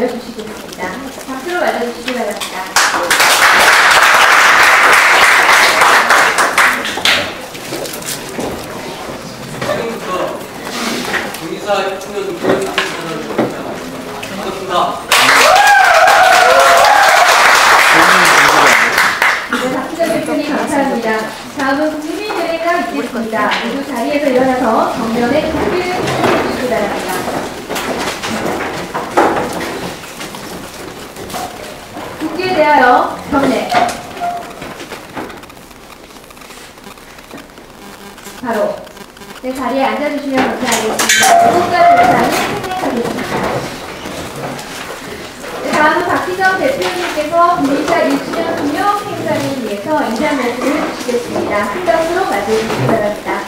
알려주시겠습니다. 박수로 맞아주시기 바랍니다. 네, 자리에서 일어나서 정면에 국기를 해주시기 바랍니다. 국기에 대하여 경례. 바로 내 자리에 앉아주시면 감사하겠습니다. 대상을 생략하겠습니다. 네, 다음은 박희정 대표님께서 국민사 1주년 기념 행사를 위해서 인사 말씀을 해주시겠습니다. 큰 박수로 맞이해주시기 바랍니다.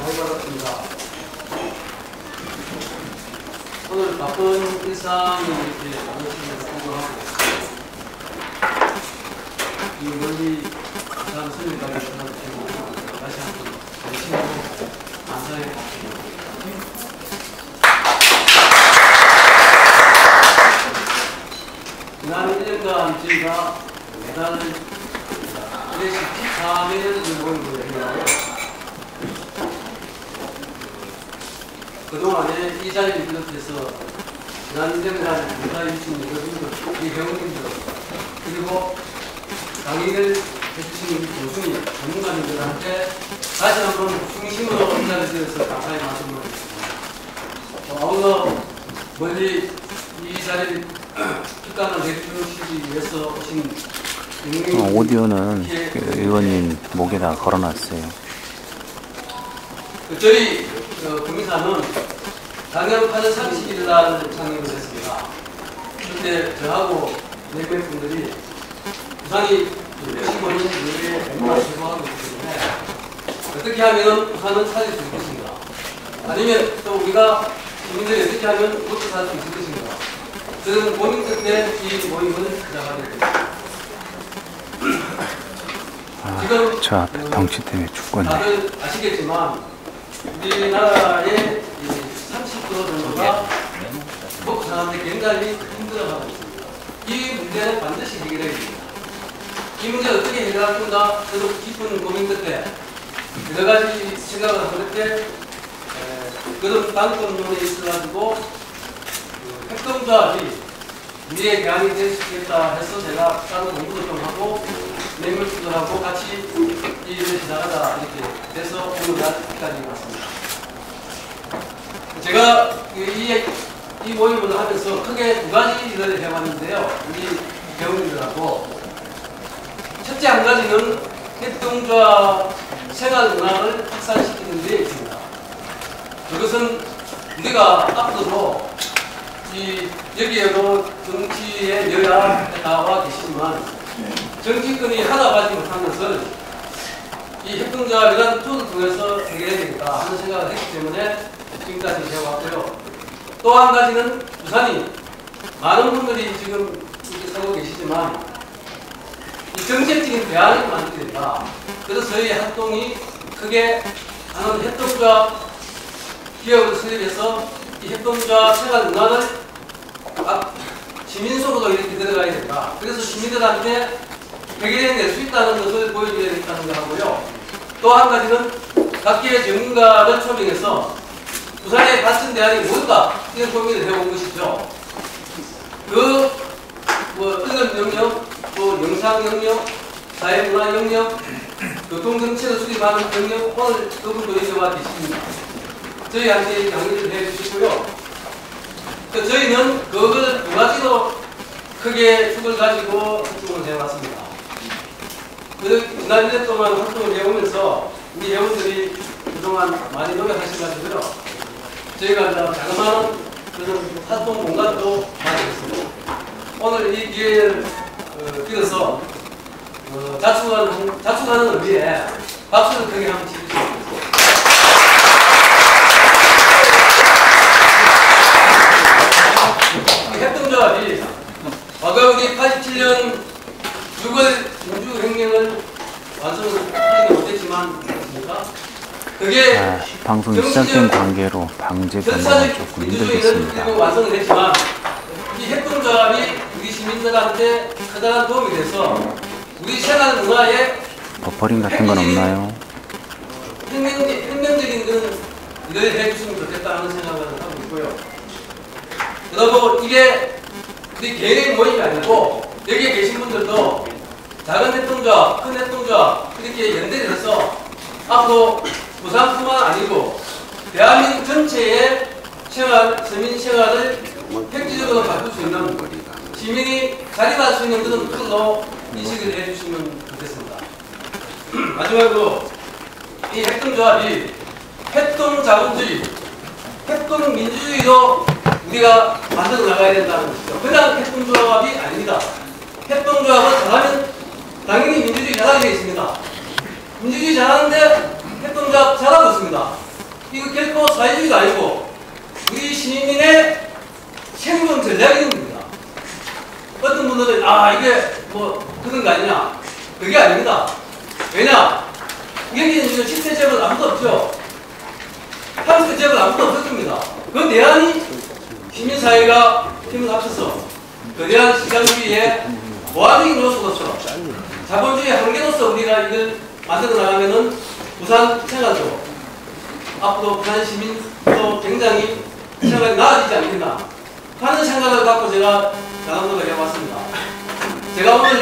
많이 반갑습니다. 오늘 바쁜 일상이 이렇게 많으시는 성공하고 이 멀리 부산 서울까지 전화주시고 다시 한번 정신으로 감사해 주십니다. 지난 1년간 저희가 매달 114회를 모임을 했는데요. 그동안에 이 자리를 비롯해서 지난 1년간 문화 유신 여러분들, 이 회원님들, 그리고 강의를 해주신 교수님, 전문가님들한테 다시 한번 중심으로 인사를 드려서 감사의 말씀을 드리겠습니다. 아울러 멀리 이 자리를 특강을 해주시기 위해서 오신 어, 오디오는 그 의원님 목에다 걸어놨어요. 그 저희 그 작년 8월 30일 날 창립을 했습니다. 그때 저하고 네몇 분들이 부산이 65년 이후에 공부를 제공하고 있기 때문에 어떻게 하면 부산은 살릴 수 있겠습니다. 아니면 또 우리가 시민들이 어떻게 하면 먹고 살수 있을 것인가. 그런 고민 끝에 이 모임을 시작하게 됩니다. 지금 저 앞에 덩치 때문에 죽겠네. 다들 아시겠지만 우리나라의 30% 정도가 먹고 사는데 굉장히 힘들어하고 있습니다. 이 문제는 반드시 해결해야 됩니다. 이 문제 어떻게 해결할 건가 저도 깊은 고민 끝에 여러 가지 생각을 한 끝에 에, 그런 방법론에 있어가지고 그 핵동조합이 우리의 대안이 될 수 있겠다 해서 제가 다른 공부도 좀 하고 맹물주도 하고 같이 이 일을 시작하자 이렇게 돼서 오늘 까지 왔습니다. 제가 이, 이 모임을 하면서 크게 두 가지 일을 해왔는데요. 우리 배우님들하고 첫째 한 가지는 협동조합 생활 문화를 확산시키는 데 있습니다. 그것은 우리가 앞으로 이 여기에도 여야 나와 계시지만 정치권이 하나가지 못한 것을 이 협동조합이라는 툴을 통해서 해결해야 되겠다 하는 생각을 했기 때문에 지금까지 해왔고요. 또 한 가지는 부산이 많은 분들이 지금 이렇게 살고 계시지만 이 정책적인 대안을 만들어야 된다. 그래서 저희 활동이 크게 하는 협동조합 기업을 설립해서 이 협동조합 생활 문화를 각 시민 속으로 이렇게 들어가야 된다. 그래서 시민들한테 해결해 낼 수 있다는 것을 보여줘야 된다는 거 하고요. 또 한 가지는 각계의 전문가를 초빙해서 부산의 발전 대안이 뭘까? 이런 고민을 해본 것이죠. 그, 뭐, 언론 영역, 또 영상 영역, 사회문화 영역, 교통정책을 수립하는 영역, 오늘 그분도 여기 와 계십니다. 저희한테 강의를 해 주시고요. 그 저희는 그걸 두 가지로 크게 축을 가지고 활동을 해왔습니다. 그 지난 1년 동안 활동을 해오면서 우리 회원들이 그동안 많이 노력하셔가지고요. 저희가 자그마한 그런 활동 공간도 마련했습니다. 오늘 이 기회를 어, 빌어서 어, 자축하는, 자축하는 의미에 박수를 크게 한번 치주시겠습니다. 협동조합이 과거 우리 87년 6월 민주혁명을 완성하지 못했지만? 그게 방송이 시작된 관계로 방제 변경은 조금 힘들겠습니다. 일부 완성은 됐지만 이 협동조합이 우리 시민들한테 커다란 도움이 돼서 우리 생활 문화에 버퍼링 같은 건 없나요? 혁명, 혁명적인 일을 해줬으면 좋겠다는 생각을 하고 있고요. 그리고 이게 우리 개인의 모임이 아니고 여기에 계신 분들도 작은 협동조합, 큰 협동조합 이렇게 연대를 해서 앞으로 부산뿐만 아니고 대한민국 전체의 생활, 서민 생활을 획기적으로 바꿀 수 있는 시민이 자립할 수 있는 그런 틀로 인식을 해주시면 좋겠습니다. 마지막으로 이 협동조합이 협동자본주의, 협동민주주의로 우리가 만들어 나가야 된다는 것이죠. 그냥 협동조합이 아닙니다. 협동조합은 잘하면 당연히 민주주의 잘하게 되어 있습니다. 민주주의 잘하는데 협동조합 잘하고 있습니다. 이거 결코 사회주의가 아니고 우리 시민의 생존 전략입니다. 어떤 분들은 아 이게 뭐 그런 거 아니냐 그게 아닙니다. 왜냐 여기는 지금 10대 재벌 아무도 없죠. 30대 재벌 아무도 없었습니다. 그 대안이 시민사회가 힘을 합쳐서 거대한 시장주의의 보완적인 요소로서 자본주의 한계로서 우리가 이걸 만들어 나가면은 부산 생활도 앞으로 부산 시민도 굉장히 생활이 나아지지 않겠나 하는 생각을 갖고 제가 나눔을 해봤습니다. 제가 오늘